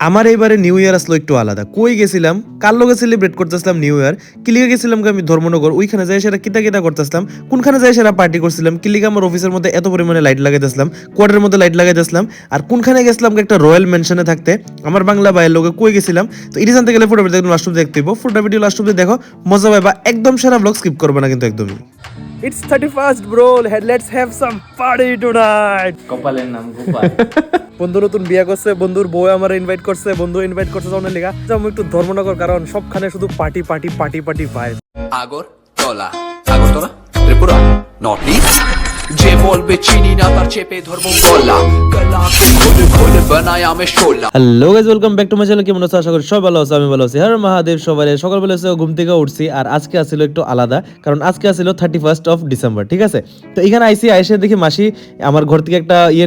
আমার এইবারে new year আসলো একটু আলাদা। কই গেছিলাম? কার লগে সেলিব্রেট করতেছিলাম নিউ ইয়ার কিলিগে গেছিলাম আমি ধর্মনগর। ওইখানে যাই সেটা কিতা কিতা করতেছিলাম। কোনখানে যাই সেটা পার্টি করছিলাম। কিলিগে আমার অফিসের মধ্যে এত পরিমাণে লাইট লাগাইতেছিলাম। কোয়ার্টারের মধ্যে লাইট লাগাইতেছিলাম। আর কোনখানে গেছিলাম একটা রয়্যাল মেনশনে থাকতে। আমার বাংলা ভাইয়ের লোকে কই গেছিলাম। তো এটি জানতে গেলে ফটো ভিডিও লাস্ট দেখতে হইব। ফটো ভিডিও লাস্ট দেখো। মজা পাইবা। একদম সেরা ব্লগ স্কিপ করবে না কিন্তু একদমই। It's 31st, bro. Let's have some party tonight. কপালের নাম গোপাল। বন্ধু নতুন বিয়া করছে বন্ধুর বউ আমার ইনভাইট করছে বন্ধু ইনভাইট করছে যখন লেখা যাব একটু ধর্মনগর কারণ সবখানে শুধু পার্টি পার্টি পার্টি পার্টি ভাই আগর তলা আগর তলা ত্রিপুরা? নর্থ ইস্ট যে বলবে চিনি না, তার চেপে ধরবো আছি? হ্যাঁ আমার ইয়ে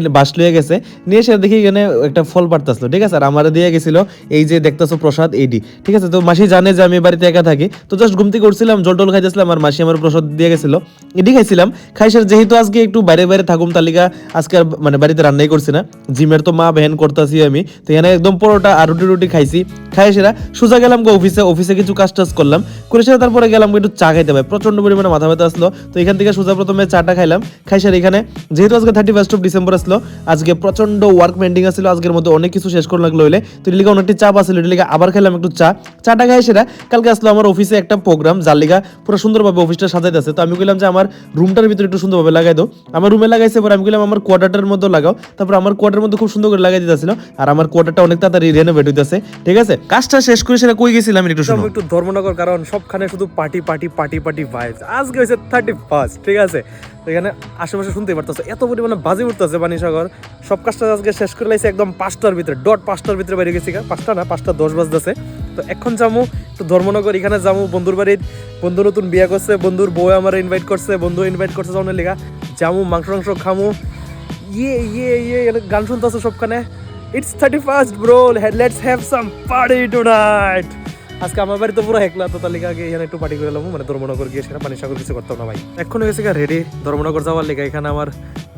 একটা ফল পাড়তাছিল, ঠিক আছে? আর আমার দিয়ে গেছিল এই যে দেখতেছো প্রসাদ এইডি ঠিক আছে? তো মাসি জানে যে আমি বাড়িতে একা থাকি, তো জাস্ট ঘুম থেকে উঠছিলাম জল টল খাইতেছিলাম আর মাসি আমার প্রসাদ দিয়ে গেছিল। এডি খাইছিলাম খাই স্যার যেহেতু আজকে একটু বাইরে বাইরে থাকুম তালিকা। আজকে আর মানে বাড়িতে রান্নাই করছি না। জিমের তো মা ভ্যান করতেছি আমি। তো এখানে একদম পরোটা আর রুটি রুটি খাইছি। খাই সেরা। সোজা গেলাম গো অফিসে। অফিসে কিছু কাজ টাজ করলাম। করে সেরা তারপরে গেলাম একটু চা খাইতে ভাই। প্রচণ্ড পরিমাণে মাথা ব্যথা আসলো। তো এখান থেকে সোজা প্রথমে চাটা খাইলাম। খাই সেরা এখানে। যেহেতু আজকে থার্টি ফার্স্ট অফ ডিসেম্বর আসলো, আজকে প্রচণ্ড ওয়ার্ক পেন্ডিং আসছিল আজকের মধ্যে অনেক কিছু শেষ করে লাগল হইলে। তো এর অনেকটি চাপ আসছিল এর লিগে আবার খেলাম একটু চা। চাটা খাই সেরা। কালকে আসলো আমার অফিসে একটা প্রোগ্রাম যার লিগা পুরো সুন্দরভাবে অফিসটা সাজাইতেছে। তো আমি কইলাম যে আমার রুমটার ভিতরে একটু সুন্দরভাবে লাগাই দাও আমার রুমে লাগাইছে, পরে আমি কইলাম, আমার কোয়ার্টারটার মধ্যে লাগাও। তারপর আমার কোয়ার্টার মধ্যে খুব সুন্দর করে লাগাই দিতেছিল। আর আমার কোয়ার্টারটা অনেক তাড়াতাড়ি রেনোভেট হইতেছে। ঠিক আছে? কাজটা শেষ করে সেটা কই গেছিলাম একটু শুনো। একটু ধর্মনগর, কারণ সবখানে শুধু party party party party vibes আজকে হয়েছে থার্টি ঠিক আছে? এখানে আশেপাশে শুনতেই পারতেছে, এত পরিমাণে বাজি উঠতেছে বানিসাগর সব কাজটা আজকে শেষ করে লাইছে একদম পাঁচটার ভিতরে ডট পাঁচটার ভিতরে বাইরে গেছি পাঁচটা না, পাঁচটা দশ বাজতেছে। তো এখন যাব তো ধর্মনগর এখানে যাব বন্ধুর বাড়ির বন্ধু নতুন বিয়া করছে বন্ধুর বউ আমার ইনভাইট করছে বন্ধু ইনভাইট করছে যখন লেখা যামু, মাংস টাংস খামু। ইয়ে ইয়ে ইয়ে গান শুনতেছে সবখানে it's thirty first bro let's have some party tonight আজকে আমার বাড়ি তো পুরো হেকলা, তো তালিকা আগে এখানে একটু পার্টি করে মানে ধর্মনগর গিয়ে সেখানে পানি সাগর কিছু করতাম না ভাই। এখন হয়েছে রেডি ধর্মনগর যাওয়ার লেগে, এখানে আমার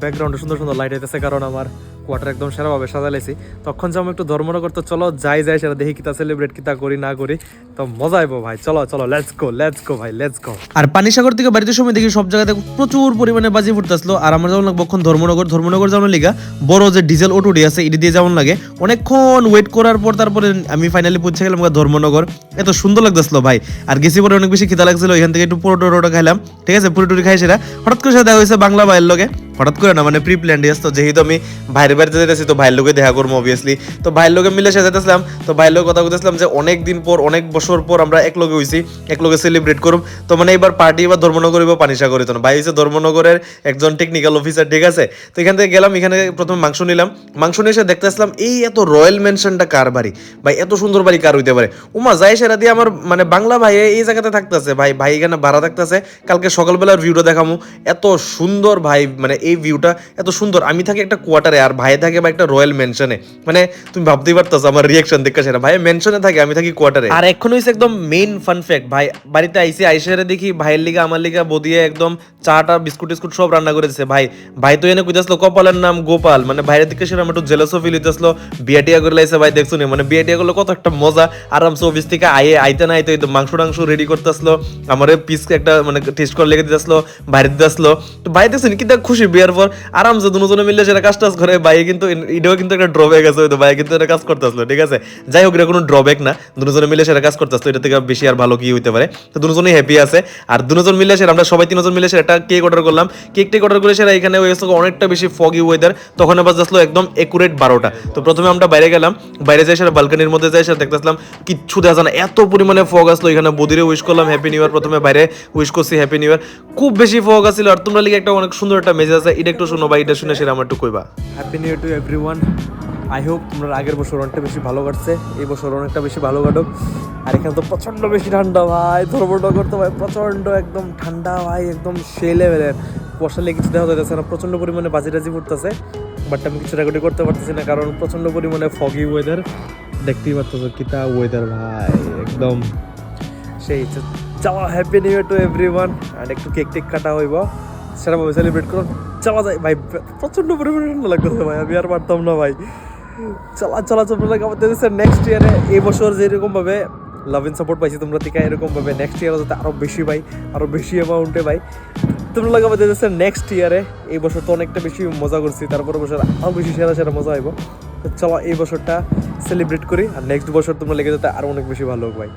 ব্যাকগ্রাউন্ডে সুন্দর সুন্দর লাইট হইতেছে কারণ আমার। কোয়ার্টার একদম সেরাভাবে সাজালেছি তখন যাব একটু ধর্মনগর তো চলো, যাই যাই সেটা দেখি কিতা সেলিব্রেট কিতা করি, না করি, তো মজা আইবো ভাই। চলো চলো লেটস গো লেটস গো ভাই লেটস গো আর পানিসাগর থেকে বাড়িতে সময় দেখি সব জায়গাতে প্রচুর পরিমাণে বাজি ফুটতেছিল। আর আমার যেমন লাগবে ধর্মনগর ধর্মনগর যেমন লিগা, বড় যে ডিজেল অটোটি আছে, এটি দিয়ে যেমন লাগে, অনেকক্ষণ ওয়েট করার পর তারপরে আমি ফাইনালি পৌঁছে গেলাম ধর্মনগর। এত সুন্দর লাগতেছিল ভাই। আর গেছি পরে অনেক বেশি খিদা লাগছিল এখান থেকে একটু পুরোটো টোটো খাইলাম। ঠিক আছে পুরো টুরি খাই সেটা হঠাৎ করে সাথে দেখা হয়েছে বাংলা ভাইয়ের লগে। হঠাৎ করে না মানে প্রি প্ল্যান ডিয়াস তো যেহেতু আমি ভাইয়ের বাড়িতে যেতেছি তো ভাইয়ের লোকে দেখা করব অবভিয়াসলি তো ভাইয়ের লোকে মিলে সাথে যেতেছিলাম তো ভাইয়ের লোক কথা বলতেছিলাম যে অনেক দিন পর, অনেক বছর পর আমরা এক লগে হইছি এক লগে সেলিব্রেট করব তো মানে এবার পার্টি এবার ধর্মনগর এবার পানিসাগর তো না ভাই হচ্ছে ধর্মনগরের একজন টেকনিক্যাল অফিসার ঠিক আছে? তো এখান থেকে গেলাম, এখানে প্রথমে মাংস নিলাম। মাংস নিয়ে এসে দেখতে আসলাম, এই এত রয়্যাল মেনশনটা কার বাড়ি? ভাই, এত সুন্দর বাড়ি কার হইতে পারে? উমা, যাই সেরা দিয়ে আমার মানে বাংলা ভাই এই জায়গাতে থাকতেছে। ভাই ভাই এখানে ভাড়া থাকতেছে। কালকে সকালবেলার ভিউটা দেখামু। এত সুন্দর ভাই মানে এই ভিউটা এত সুন্দর। আমি থাকি একটা কোয়ার্টারে আর ভাই থাকে বা একটা রয়্যাল মেনশনে মানে তুমি ভাবতেই পারতেছো আমার রিয়াকশন দেখে সেটা। ভাই মেনশনে থাকে, আমি থাকি কোয়ার্টারে আর এখন হইছে একদম মেইন ফান ফ্যাক্ট ভাই। বাড়িতে আইসি আইসারে দেখি ভাইয়ের লিগা, আমার লিগা, বদিয়ে একদম চাটা, বিস্কুট টিস্কুট সব রান্না করে দিছে। ভাই ভাই তো এনে কইতাছিল, কপালের নাম গোপাল। মানে বাইরের দিকে সেরকম একটু জেলাসও ফিল হইতেছিল। বিয়াটিয়া করে লাইছে ভাই, দেখছ মানে বিয়াটিয়া করলে কত একটা মজা। আরামসে অফিস থেকে আইয়ে আইতে না আইতে মাংস টাংস রেডি করতেছিল। আমার পিস একটা মানে টেস্ট করে লেগে দিতেছিল, বাইরে দিতেছিল। তো ভাই দেখছ নি কিন্তু খুশি? বিয়ার পর আরামসে দুজনে মিলে সেটা কাজ টাজ করে ভাই কিন্তু এটাও কিন্তু একটা ড্রব্যাক আছে হয়তো ভাই কিন্তু এটা কাজ করতেছিল, ঠিক আছে? যাই হোক, এটা কোনো ড্রব্যাক না। দুজনে মিলে সেটা কাজ করতেছিল, এটা থেকে বেশি আর ভালো কি হইতে পারে। তো দুজনেই হ্যাপি আছে। আর দুজন মিলে সেটা, আমরা সবাই তিনজন মিলে সেটা কেক অর্ডার করলাম। কেক টেক অর্ডার করে সেটা এখানে হয়েছিল অনেকটা বেশি ফগি ওয়েদার তখন আবার আসলো একদম একুরেট বারোটা। তো প্রথমে আমরা বাইরে গেলাম, বাইরে যাই সেটা বালকানির মধ্যে যাই সেটা দেখতেছিলাম, কিচ্ছু দেখা না। এত পরিমাণে ফগ আসলো এখানে, বদিরে উইশ করলাম হ্যাপি নিউ ইয়ার প্রথমে, বাইরে উইশ করছি হ্যাপি নিউ ইয়ার খুব বেশি ফগ আসছিল আর তোমরা লিখে একটা অনেক সুন্দর একটা মেসেজ আছে, এটা একটু শোনো বা এটা শুনে সেটা আমার একটু কইবা happy new to everyone I hope তোমরা আগের বছর অনেকটা বেশি ভালো কাটছে, এই বছর অনেকটা বেশি ভালো কাটুক। আর এখানে তো প্রচণ্ড বেশি ঠান্ডা ভাই, ধর্মনগর তো ভাই প্রচণ্ড একদম ঠান্ডা ভাই, একদম সে লেভেলের বর্ষালে কিছু দেখা যাচ্ছে না, প্রচণ্ড পরিমাণে বাজি টাজি পড়তেছে বাট আমি কিছু রেকর্ডিং করতে পারতেছি না, কারণ প্রচণ্ড পরিমাণে ফগি ওয়েদার দেখতেই পারতেছো কিতা ওয়েদার ভাই, একদম। সেই যাওয়া happy new year to everyone and একটু কেক টেক কাটা হইব। সেরকমভাবে সেলিব্রেট করুন যাওয়া যায়। ভাই, প্রচণ্ড পরিমাণে ঠান্ডা লাগতেছে ভাই, আমি আর পারতাম না ভাই। চলা চলা তোমরা লাগে আমাদের নেক্সট ইয়ারে এই বছর যেরকম ভাবে লাভ ইন সাপোর্ট পাইছি তোমরা থেকে এরকম ভাবে নেক্সট ইয়ারে যাতে আরও বেশি পাই আরও বেশি অ্যামাউন্টে পাই তোমরা লাগে আমাদের নেক্সট ইয়ারে এই বছর তো অনেকটা বেশি মজা করছি তারপরে বছর আরও বেশি সেরা সেরা মজা হইব। তো চলো এই বছরটা সেলিব্রেট করি, আর নেক্সট বছর তোমরা লেগে যাতে আরও অনেক বেশি ভালো হোক ভাই।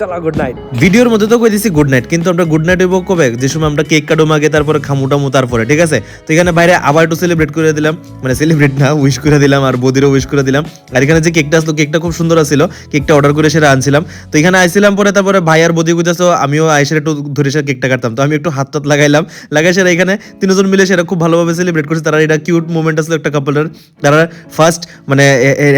চলো গুড নাইট ভিডিওর মধ্যে তো কই দিছি গুড নাইট কিন্তু আমরা গুড নাইট কবে? যে সময় আমরা কেক তারপরে তারপরে, ঠিক আছে? তো এখানে বাইরে আবার একটু সেলিব্রেট করে দিলাম মানে সেলিব্রেট না উইশ করে দিলাম, আর বদিরও উইশ করে দিলাম। আর এখানে যে কেকটা আসলো কেকটা খুব সুন্দর কেকটা অর্ডার করে সেটা আনছিলাম। তো এখানে আইছিলাম পরে, তারপরে ভাই আর বদি আমিও আইসের একটু ধরে সে কেকটা কাটতাম। তো আমি একটু হাত টাত লাগাইলাম, লাগাই সেটা এখানে তিনজন মিলে সেটা খুব ভালোভাবে সেলিব্রেট করছে। তারা এটা কিউট মুভমেন্ট আসলো একটা কাপলের তারা ফার্স্ট মানে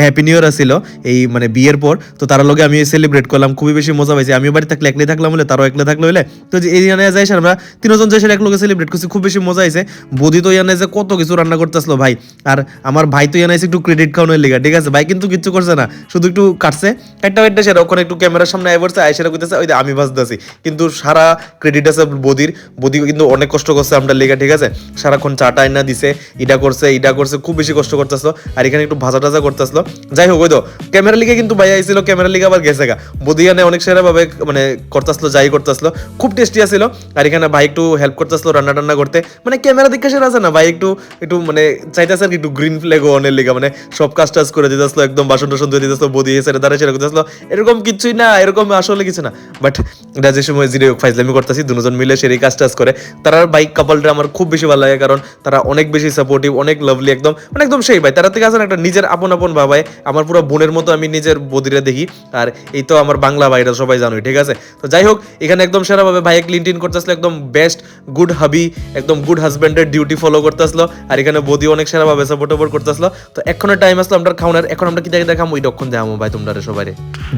হ্যাপি নিউ ইয়ার আসছিল এই মানে বিয়ের পর। তো তার লগে আমি সেলিব্রেট করলাম, খুবই বেশি মজা পাইছি। আমিও বাড়ি থাকলে একলাই থাকলাম বলে তারও একলা থাকলে হলে। তো যে এই জানে যাই আমরা তিনজন যাই এক লগে সেলিব্রেট করছি, খুব বেশি মজা আইছে। বদি তো ইয়ানে যে কত কিছু রান্না করতে আসলো ভাই। আর আমার ভাই তো ইয়ানে একটু ক্রেডিট খাওয়ানোর লিগা। ঠিক আছে, ভাই কিন্তু কিচ্ছু করছে না, শুধু একটু কাটছে। একটা একটা সেটা ওখানে একটু ক্যামেরার সামনে আই পড়ছে আই সেটা কইতেছে, ওই আমি বাজতেছি কিন্তু সারা ক্রেডিট আছে বদির। বদি কিন্তু অনেক কষ্ট করছে আমরা লেগা, ঠিক আছে? সারাক্ষণ চাটা আইনা দিছে ইটা করছে ইটা করছে, খুব বেশি কষ্ট করতেছিল আর এখানে একটু ভাজা টাজা করতেছিল যাই হোক, ওই তো ক্যামেরা লিগে কিন্তু ভাই আইছিল ক্যামেরা লিগে আবার গেছে গা। বদিয়ানে অনেক সেরা ভাবে মানে করতেছিল যাই করতেছিল খুব টেস্টি আছিল। আর এখানে ভাই একটু হেল্প করতেছিল রান্না টান্না করতে। মানে ক্যামেরা দিকে সেরা আছে না? ভাই একটু একটু মানে চাইতেছে আর কি, একটু গ্রিন ফ্ল্যাগ অনের লিগা। মানে সব কাজ টাজ করে দিতেছিল একদম বাসন টাসন ধুয়ে দিতেছিল বদি সেটা দাঁড়িয়ে সেটা করতেছিল এরকম কিছুই না, এরকম আসলে কিছু না। বাট এটা যে সময় জিরে ফাইজলামি করতেছি, দুজন মিলে সেই কাজ টাজ করে। তারা বাইক কাপলটা আমার খুব বেশি ভালো লাগে, কারণ তারা অনেক বেশি সাপোর্টিভ অনেক লাভলি একদম মানে একদম সেই ভাই। তারা থেকে আসেন একটা নিজের আপন আপন ভাবায় আমার পুরো বোনের মতো আমি নিজের বদিরা দেখি। আর এই তো আমার বাংলা ভাইরা সবাই জানোই, ঠিক আছে? তো যাই হোক, এখানে একদম সেরাভাবে ভাই ক্লিন টিন করতেছিল, একদম বেস্ট গুড হাবি একদম গুড হাজবেন্ডের ডিউটি ফলো করতেছিল। আর এখানে বদি অনেক সেরাভাবে সাপোর্ট ওপর করতেছিল। তো এখনের টাইম আসলো আমরা খাওয়ার এখন আমরা কি দেখে দেখাম? ওই রক্ষণ দেখামো ভাই তোমরা সবাই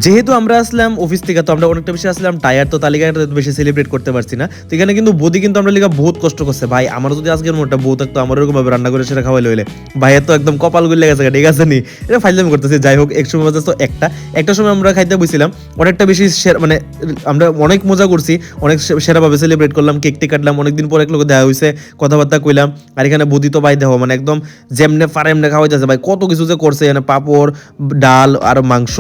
যেহেতু আমরা আসলাম অফিস থেকে, তো আমরা অনেকটা বেশি আসলাম টায়ার তো তালিকাটা বেশি সেলিব্রেট করতে পারছি না। তো এখানে কিন্তু বদি কিন্তু আমরা লিগা বহুত কষ্ট করছে। ভাই আমার যদি আজকের মোটা বউ থাকতো আমার এরকম ভাবে রান্না করে সেটা খাওয়াই লইলে ভাইয়ের তো একদম কপাল গুলি গেছে, ঠিক আছে নি? এটা ফাইজলামি করতেছি। যাই হোক, এক সময় একটা। একটা সময় আমরা খাইতে বসছিলাম, অনেকটা বেশি সে- মানে আমরা অনেক মজা করছি, অনেক সেরা সেরাভাবে সেলিব্রেট করলাম কেকটি কাটলাম, অনেকদিন পর এক লোক দেখা হয়েছে কথাবার্তা কইলাম, আর এখানে বুদ্ধি তো ভাই দেহ মানে একদম যেমনে ফারেমনে খাওয়া যাচ্ছে ভাই, কত কিছু যে করছে, এখানে পাপড়, ডাল, আর মাংস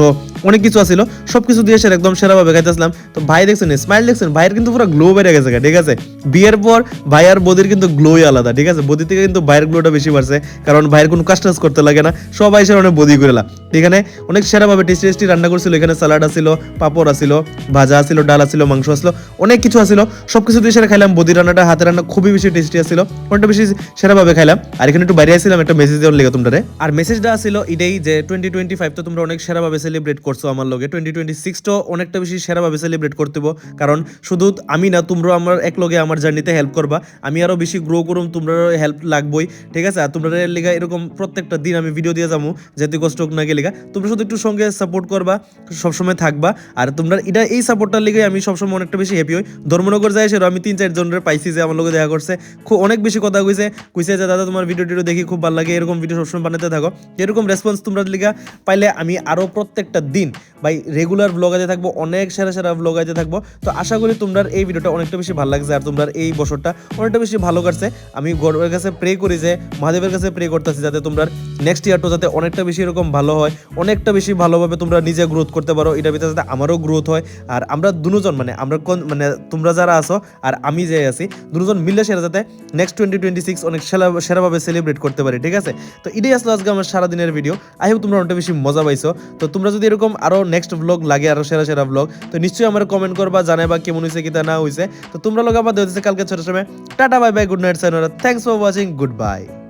অনেক কিছু আছিল সব কিছু দিয়ে সেরা একদম সেরাভাবে খাইতেছিলাম তো ভাই দেখছেন স্মাইল দেখছেন, ভাইয়ের কিন্তু পুরো গ্লো বেড়ে গেছে ঠিক আছে? বিয়ের পর ভাই আর বদির কিন্তু গ্লোই আলাদা, ঠিক আছে? বদি থেকে কিন্তু ভাইয়ের গ্লোটা বেশি বাড়ছে, কারণ ভাইয়ের কোনো কাজ টাজ করতে লাগে না, সবাই সেরা অনেক বদি করে এখানে অনেক সেরাভাবে টেস্টি টেস্টি রান্না করছিল, এখানে স্যালাড আছিল, পাপড় আছিল, ভাজা আছিল, ডাল আছিল, মাংস আছিল, অনেক কিছু আছিল সব কিছু দিয়ে সেরা খাইলাম বদি রান্নাটা হাতে রান্না খুবই বেশি টেস্টি আছিল, অনেকটা বেশি সেরাভাবে খাইলাম। আর এখানে একটু বাইরে আসছিলাম একটা মেসেজ দেওয়ার লেগে তোমরা আর মেসেজটা আছিল এটাই যে টোয়েন্টি টোয়েন্টি ফাইভ তো তোমরা অনেক সেরাভাবে সেলিব্রেট করছ আমার লগে। টোয়েন্টি টোয়েন্টি সিক্সটাও অনেকটা বেশি সেরাভাবে সেলিব্রেট করতে কারণ শুধু আমি না তোমরা আমার এক লগে আমার জার্নিতে হেল্প করবা। আমি আরও বেশি গ্রো করুম তোমরা হেল্প লাগবই, ঠিক আছে? আর তোমরা লেগা এরকম প্রত্যেকটা দিন আমি ভিডিও দিয়ে যাব যেহেতু কষ্ট হোক না গেলে তোমরা শুধু একটু সঙ্গে সাপোর্ট করবা, সবসময় থাকবা। আর তোমরা এটা, এই সাপোর্টটার লিগে আমি সবসময় অনেকটা বেশি হ্যাপি হই। ধর্মনগর যাই সেটা আমি তিন চার জনের পাইছি যে আমার লোকে দেখা করছে। খুব অনেক বেশি কথা কইছে। কইছে যে, দাদা, তোমার ভিডিও টিডিও দেখি, খুব ভালো লাগে। এরকম ভিডিও সবসময় বানাতে থাকো। এরকম রেসপন্স তোমরা লিগা পাইলে আমি আরও প্রত্যেকটা দিন ভাই রেগুলার ব্লগ আইতে থাকব, অনেক সেরা সেরা ব্লগ আইতে থাকব, তো আশা করি তোমরা এই ভিডিওটা অনেকটা বেশি ভালো লাগছে আর তোমরা এই বছরটা অনেকটা বেশি ভালো কাটছে। আমি গর্বের কাছে প্রে করি যে, মহাদেবের কাছে প্রে করতেছি যাতে তোমরা নেক্সট ইয়ারটা যাতে অনেকটা বেশি এরকম ভালো হয়, অনেকটা বেশি ভালোভাবে তোমরা নিজে গ্রোথ করতে পারো এটা ভিতরে যাতে আমারও গ্রোথ হয়। আর আমরা দুজন মানে আমরা কোন মানে তোমরা যারা আছো আর আমি যে আছি, দুজন মিলে সেরা যাতে নেক্সট টোয়েন্টি টোয়েন্টি সিক্স অনেক সেরা, সেরাভাবে সেলিব্রেট করতে পারি, ঠিক আছে? তো এটাই আসলে আজকে আমার সারাদিনের ভিডিও আই হোপ তোমরা অনেকটা বেশি মজা পাইছো। তো তোমরা যদি এরকম আরও নেক্সট ব্লগ লাগে আরও সেরা সেরা ব্লগ তো নিশ্চয়ই আমার কমেন্ট করবা, জানাইবা কেমন হয়েছে কিনা তা না হয়েছে তো তোমরা লোক আবার দেখতেছে কালকে ছোট সময়। Tata bye bye good night sayonara thanks for watching good bye